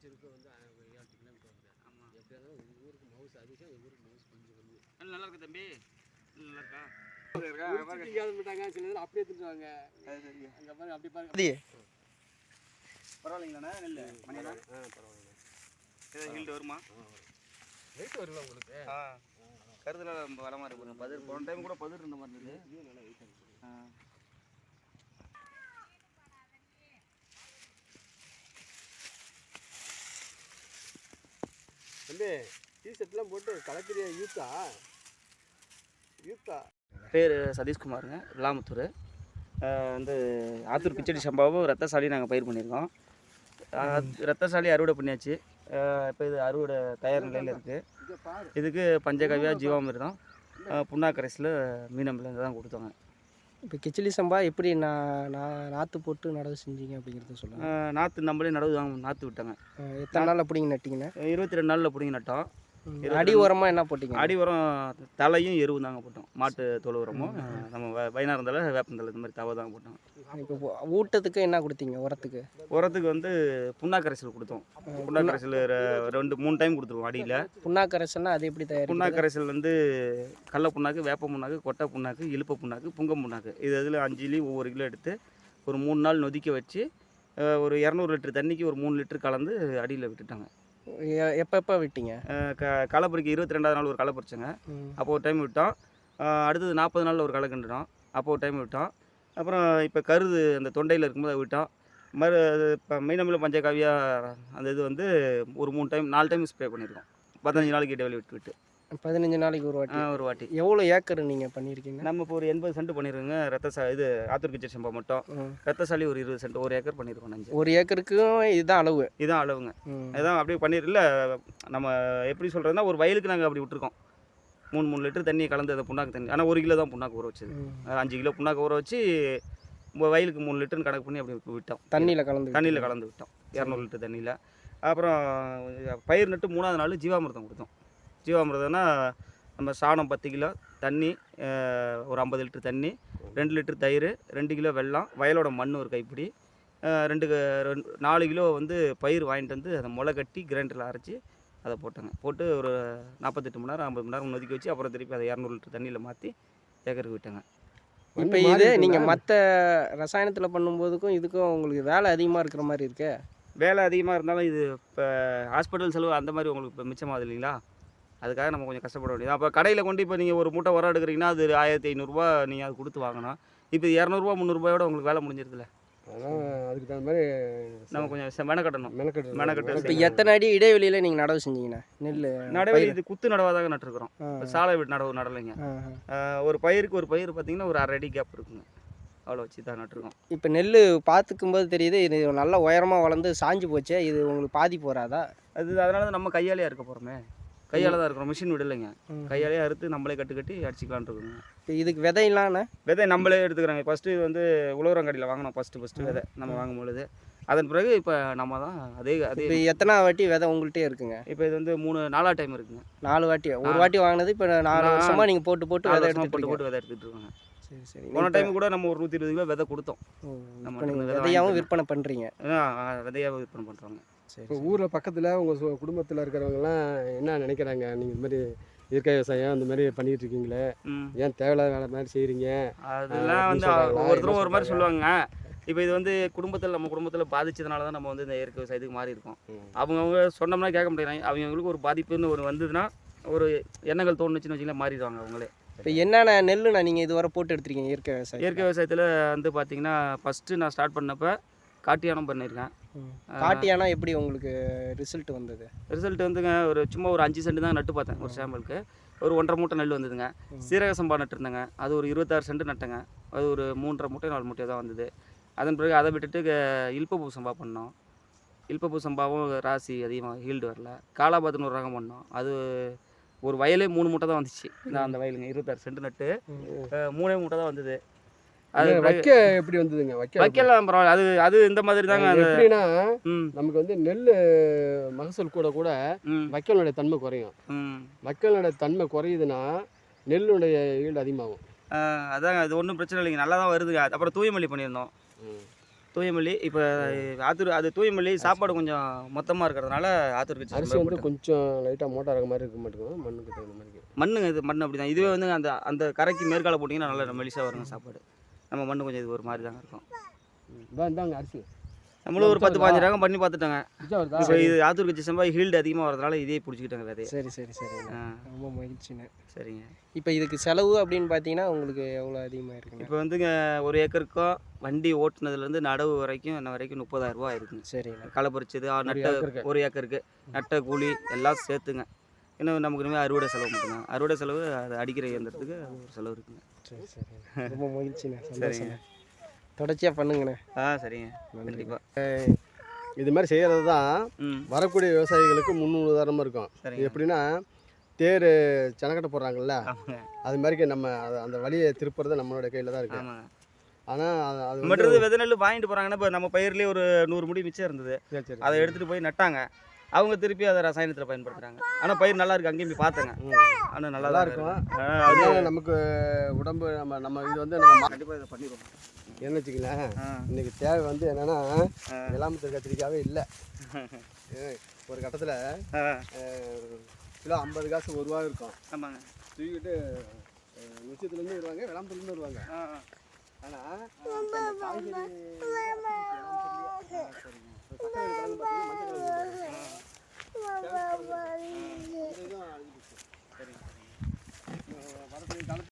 வச்சிருக்க வந்து ஏழு கிலோமீட்டர் வந்து ஆமாம் எப்படியா இருந்தாலும் உங்கள் ஊருக்கு மவுஸ் அதிகம் எங்கள் ஊருக்கு மவுஸ் கொஞ்சம் நல்லா இருக்கா தம்பி? நல்லா இருக்கா? அப்படியே திட்டுவாங்க. அங்கே பாருங்க அப்படி பாருங்க பரவாயில்லைங்களாண்ணா? நெல் ஆ பரவாயில்ல. ஏதாவது ஹீல்டு வருமா? வெயிட் வருங்களா உங்களுக்கு? ஆ. கருதுல ரொம்ப வளமாக இருக்கு. பதிர் போன டைம் கூட பதிர் இருந்த மாதிரி இருந்தது. நல்லா வெயிட் ஆ. தம்பி டீ ஷர்ட்லாம் போட்டு கலக்கிறிய யூத்தா யூத்தா பேர் சதீஷ்குமாருங்க விளாமுத்தூர். வந்து ஆத்தூர் பிச்சடி சம்பாவும் ரத்தசாலி நாங்கள் பயிர் பண்ணியிருக்கோம். ரத்தசாலி அறுவடை பண்ணியாச்சு. இப்போ இது அறுவடை தயார் நிலையில் இருக்குது இதுக்கு பஞ்சகவ்யா ஜீவாமிர்தம் புண்ணாக்கரைசில் மீனம்பிலேருந்து தான் கொடுத்தோங்க. இப்போ கிச்சிலி சம்பா எப்படி நான் நான் நாற்று போட்டு நடவு செஞ்சீங்க அப்படிங்கிறத சொல்லுங்கள் நாற்று நம்மளே நடவு வாங்க நாற்று விட்டாங்க. எத்தனை நாளில் பிடிங்க நட்டிங்கண்ணே இருபத்தி ரெண்டு நாளில் பிடிங்கி நட்டோம். அடி உரமாக என்ன போட்டிங்க? அடி உரம் தலையும் எருவும் தாங்க போட்டோம். மாட்டு தொழு உரமும் நம்ம வ- வைனாரந்தலை வேப்பந்தலை இந்த மாதிரி தவை தாங்க போட்டோம். இப்போ ஊட்டத்துக்கு என்ன கொடுத்தீங்க உரத்துக்கு? உரத்துக்கு வந்து புண்ணாக்கரைசல் கொடுத்தோம். புண்ணாக்கரைசல் ரெண்டு மூணு டைம் கொடுத்துருவோம் அடியில். புண்ணாக்கரைசல்னா அது எப்படி தயாரிக்கிறது? புண்ணாக்கரைசல் வந்து கடல புண்ணாக்கு வேப்ப புண்ணாக்கு கொட்டை புண்ணாக்கு இழுப்ப புண்ணாக்கு புங்கம் புண்ணாக்கு. இது இதில் அஞ்சுலேயும் ஒவ்வொரு கிலோ எடுத்து ஒரு மூணு நாள் நொதிக்க வச்சு ஒரு இரநூறு லிட்டர் தண்ணிக்கு ஒரு மூணு லிட்டர் கலந்து அடியில் விட்டுட்டாங்க. எப்போ எப்போ விட்டீங்க? க களப்பறிக்கு இருபத்தி ரெண்டாவது நாள் ஒரு களை பறிச்சோங்க. அப்போ ஒரு டைம் விட்டோம். அடுத்தது நாற்பது நாளில் ஒரு களை கிண்டுனோம் அப்போ ஒரு டைம் விட்டோம். அப்புறம் இப்போ கருது அந்த தொண்டையில் இருக்கும்போது அதை விட்டோம். மறு இப்போ மீனமில் பஞ்சகாவியா அந்த இது வந்து ஒரு மூணு டைம் நாலு டைம் ஸ்ப்ரே பண்ணியிருக்கோம் பதினஞ்சு நாளைக்கு இடைவெளி விட்டு விட்டு. பதினஞ்சு நாளைக்கு ஒரு வாட்டி. ஒரு வாட்டி. எவ்வளோ ஏக்கர் நீங்கள் பண்ணியிருக்கீங்க நம்ம இப்போ ஒரு எண்பது சென்ட் பண்ணிருக்கோங்க. ரத்த சா இது ஆத்தூர் கிச்சர் சம்பா மட்டும். ம். ரத்தசாலி ஒரு இருபது சென்ட் ஒரு ஏக்கர் பண்ணியிருக்கோம் நஞ்சு ஒரு ஏக்கருக்கும் இதுதான் அளவு. இதான் அளவுங்க. இதான் அப்படியே பண்ணிடல நம்ம எப்படி சொல்கிறதுனா ஒரு வயலுக்கு நாங்கள் அப்படி விட்டுருக்கோம். மூணு மூணு லிட்டர் தண்ணியை கலந்து அந்த புண்ணாக்கு தண்ணி ஆனால் ஒரு கிலோ தான் புண்ணாக்கு ஊற வச்சது. அது அஞ்சு கிலோ புண்ணாக்கு ஊற வச்சு உங்க வயலுக்கு மூணு லிட்டர்னு கணக்கு பண்ணி அப்படி விட்டோம். தண்ணியில் கலந்து தண்ணியில் கலந்து விட்டோம். இரநூறு லிட்டர் தண்ணியில். அப்புறம் பயிர் நட்டு மூணாவது நாள் ஜீவாமிர்தம் கொடுத்தோம். ஜீவாமிர்தம்னா நம்ம சாணம் பத்து கிலோ தண்ணி ஒரு ஐம்பது லிட்டர் தண்ணி ரெண்டு லிட்டர் தயிர் ரெண்டு கிலோ வெல்லம் வயலோட மண் ஒரு கைப்பிடி ரெண்டு க- ரெண்டு நாலு கிலோ வந்து பயிர் வாங்கிட்டு வந்து அதை முளை கட்டி கிரைண்டரில் அரைச்சி அதை போட்டாங்க. போட்டு ஒரு நாற்பத்தெட்டு மணி நேரம் ஐம்பது மணி நேரம் நொதிக்க வச்சு அப்புறம் திருப்பி அதை இரநூறு லிட்டர் தண்ணியில் மாற்றி ஏக்கருக்கு விட்டாங்க. இப்போ இது நீங்கள் மற்ற ரசாயனத்தில் பண்ணும்போதுக்கும் இதுக்கும் உங்களுக்கு வேலை அதிகமாக இருக்கிற மாதிரி இருக்கே? வேலை அதிகமாக இருந்தாலும் இது இப்போ ஹாஸ்பிட்டல் செலவு அந்த மாதிரி உங்களுக்கு இப்போ மிச்சமாகுது இல்லைங்களா? அதுக்காக நம்ம கொஞ்சம் கஷ்டப்பட வேண்டியது. அப்போ கடையில் கொண்டு இப்போ நீங்கள் ஒரு மூட்டை உரம் எடுக்கிறீங்கன்னா அது ஆயிரத்தி ஐநூறுரூவா நீங்கள் அது கொடுத்து வாங்கணும். இப்போ இரநூறுவா முந்நூறுபாயோட உங்களுக்கு வேலை முடிஞ்சிருதுல அதான் அதுக்கு தகுந்த மாதிரி நம்ம கொஞ்சம் மெனக்கட்டணும். மெனக்கட்டு மெனக்கட்டு இப்போ எத்தனை அடி இடைவெளியில் நீங்கள் நடவு செஞ்சீங்கண்ணே நெல் நடவடி இது குத்து நடவாக தாங்க நட்டுருக்குறோம் சாலை விட்டு நடவு நடலைங்க. ஒரு பயிருக்கு ஒரு பயிர் பார்த்தீங்கன்னா ஒரு அரை அடி கேப் இருக்குங்க. அவ்வளோ வச்சு தான் நட்டுருக்கோம். இப்போ நெல் பார்த்துக்கும்போது தெரியுது இது நல்ல உயரமாக வளர்ந்து சாஞ்சு போச்சே இது உங்களுக்கு பாதிப்பு வராதா அது அதனால தான் நம்ம கையாலே இருக்க போகிறோமே கையால் தான் இருக்கிறோம் மிஷின் விடலைங்க. கையாலே அறுத்து நம்மளே கட்டு கட்டி அடிச்சிக்கலான் இருக்குங்க. இதுக்கு விதையிலாண்ணே விதை நம்மளே எடுத்துக்கிறாங்க. ஃபஸ்ட்டு வந்து உழவரங்காடியில் வாங்கினோம் ஃபஸ்ட்டு ஃபஸ்ட்டு விதை நம்ம வாங்கும் பொழுது. அதன் பிறகு இப்போ நம்ம தான் அதே அதே எத்தனை வாட்டி விதை உங்கள்கிட்டயே இருக்குங்க? இப்போ இது வந்து மூணு நாலா டைம் இருக்குங்க. நாலு வாட்டி. ஒரு. வாட்டி வாங்கினது இப்போ நாலு வருஷமாக நீங்கள் போட்டு போட்டு விதை எடுத்துட்டு போட்டு. போட்டு விதை எடுத்துகிட்டு இருக்காங்க. சரி சரி. போன டைம் கூட நம்ம ஒரு நூற்றி இருபது கிலோ விதை கொடுத்தோம். நம்ம விதையாகவும். விற்பனை பண்ணுறீங்க விதையாக விற்பனை பண்ணுறாங்க இப்போ ஊரில் பக்கத்தில் உங்கள் குடும்பத்தில் இருக்கிறவங்கலாம் என்ன நினைக்கிறாங்க? நீங்கள் இந்த மாதிரி இயற்கை விவசாயம் இந்த மாதிரி பண்ணிட்டு இருக்கீங்களே. ஏன் தேவையில்லாத வேலை மாதிரி செய்கிறீங்க அதெல்லாம் வந்து? ஒவ்வொருத்தரும் ஒரு மாதிரி? சொல்லுவாங்க. இப்போ இது வந்து குடும்பத்தில் நம்ம குடும்பத்தில் பாதிச்சதுனால தான் நம்ம வந்து இந்த இயற்கை விவசாயத்துக்கு மாறி இருக்கோம். அவங்கவுங்க சொன்னோம்னா கேட்க மாட்டேங்கிறாங்க. அவங்களுக்கு ஒரு பாதிப்புன்னு ஒரு வந்ததுன்னா ஒரு எண்ணங்கள் தோணுச்சுன்னு வச்சுங்களேன் மாறிடுவாங்க அவங்களே. இப்போ என்னென்ன நெல்லுண்ணா நீங்கள் இதுவரை போட்டு எடுத்திருக்கீங்க இயற்கை விவசாயம் இயற்கை விவசாயத்தில் வந்து பார்த்தீங்கன்னா ஃபஸ்ட்டு நான் ஸ்டார்ட் பண்ணப்போ காட்டியானம் பண்ணியிருக்கேன். காட்டியானா எப்படி உங்களுக்கு ரிசல்ட் வந்தது? ரிசல்ட் வந்துங்க ஒரு சும்மா ஒரு அஞ்சு சென்ட் தான் நட்டு பார்த்தேன் ஒரு சாம்பிளுக்கு. ஒரு ஒன்றரை மூட்டை நெல் வந்ததுங்க. சீரக சம்பா நட்டுருந்தேங்க. அது ஒரு இருபத்தாறு சென்ட் நட்டேங்க. அது ஒரு மூன்றரை மூட்டை நாலு மூட்டை தான் வந்தது. அதன் பிறகு அதை விட்டுட்டு இல்பப்பூ சம்பா பண்ணோம். இல்பப்பூ சம்பாவும் ராசி அதிகமாக ஹீல்டு வரல. காலாபாத்துன்னு ஒரு ரகம் பண்ணோம். அது ஒரு வயலே மூணு மூட்டை தான் வந்துச்சு. நான் அந்த வயலுங்க இருபத்தாறு சென்ட் நட்டு மூணே மூட்டை தான் வந்தது. அது வைக்க எப்படி வந்ததுங்க? வைக்க வைக்கலாம் பரவாயில்ல. அது அது இந்த மாதிரி தாங்க எப்படின்னா நமக்கு வந்து நெல் மகசூல் கூட கூட வைக்கலுடைய தன்மை குறையும். வைக்கலுடைய தன்மை குறையுதுன்னா நெல்லுடைய ஈல்டு அதிகமாகும். அதாங்க அது ஒன்றும் பிரச்சனை இல்லைங்க. நல்லா தான் வருதுங்க. அப்புறம் தூய்மொழி பண்ணியிருந்தோம். தூயமல்லி இப்போ ஆத்தூர் அது தூயமல்லி சாப்பாடு கொஞ்சம் மொத்தமாக இருக்கிறதுனால ஆத்தூர் அரிசி வந்து கொஞ்சம் லைட்டாக மோட்டார் ஆக மாதிரி இருக்க மாட்டேங்குது. மண்ணுக்கு தகுந்த மாதிரி. இருக்கு. மண்ணுங்க இது மண் அப்படி தான் இதுவே வந்து அந்த அந்த கரைக்கு மேற்கால போட்டிங்கன்னா நல்லா மெலிசாக வருங்க சாப்பாடு. நம்ம மண்ணு கொஞ்சம் இது ஒரு மாதிரி தாங்க இருக்கும். இதான் இந்தாங்க அரிசி. நம்மளும் ஒரு பத்து பாஞ்சு ரகம் பண்ணி பார்த்துட்டாங்க. இப்போ இது ஆத்தூர் கட்சி சம்பா ஹீல்டு அதிகமாக வரதுனால இதே பிடிச்சிக்கிட்டாங்க விதைய. சரி சரி சரிங்க ஆ. ரொம்ப மகிழ்ச்சிண்ணே சரிங்க. இப்போ இதுக்கு செலவு அப்படின்னு பார்த்தீங்கன்னா உங்களுக்கு எவ்வளோ அதிகமாக இருக்குங்க? இப்போ வந்துங்க ஒரு ஏக்கருக்கும் வண்டி ஓட்டுனதுலேருந்து நடவு வரைக்கும் என்ன வரைக்கும் முப்பதாயிரம் ரூபா இருக்குங்க சரிண்ணே களை பறிச்சது நட்ட. ஒரு ஏக்கருக்கு நட்ட கூலி எல்லாம் சேர்த்துங்க. இன்னும் நமக்கு இனிமேல் அறுவடை செலவு மட்டும்தான். அறுவடை செலவு அது அடிக்கிற இயந்திரத்துக்கு அது ஒரு செலவு இருக்குங்க. சரி சரி. ரொம்ப மகிழ்ச்சிண்ணே சரிங்க. தொடர்ச்சியாக பண்ணுங்கண்ணே. ஆ சரிங்க. கண்டிப்பாக இது மாதிரி செய்கிறது தான் வரக்கூடிய விவசாயிகளுக்கு முன் உதாரணமாக இருக்கும். எப்படின்னா தேர் சனக்கட்டை போடுறாங்கல்ல அது மாதிரி நம்ம அந்த வழியை திருப்புறது நம்மளோட கையில் தான் இருக்குது ஆனால் அது நம்மகிட்ட விதை நெல் வாங்கிட்டு போகிறாங்கன்னா இப்போ நம்ம பயிர்லேயே ஒரு நூறு முடி மிச்சம் இருந்தது. சரி சரி. அதை எடுத்துகிட்டு போய் நட்டாங்க. அவங்க திருப்பி அதை ரசாயனத்தில் பயன்படுத்துகிறாங்க ஆனால் பயிர் நல்லா இருக்கு அங்கேயும் போய் பார்த்தேங்க. ஆனால் நல்லா தான் இருக்கும் அதனால நமக்கு உடம்பு நம்ம நம்ம இது வந்து நம்ம கண்டிப்பாக இதை பண்ணிடுவோம். என்ன வச்சுக்கலாம் இன்னைக்கு தேவை வந்து என்னன்னா விளாமத்தூர் கத்திரிக்காவே இல்லை. ஒரு கட்டத்தில் கிலோ ஐம்பது காசு ஒரு ரூபா இருக்கும். ஆமாங்க. தூக்கிட்டு நிச்சயத்துலேருந்து வருவாங்க விளாமத்தூர்லேருந்து வருவாங்க. ஆனால் காய்கறி Yeah.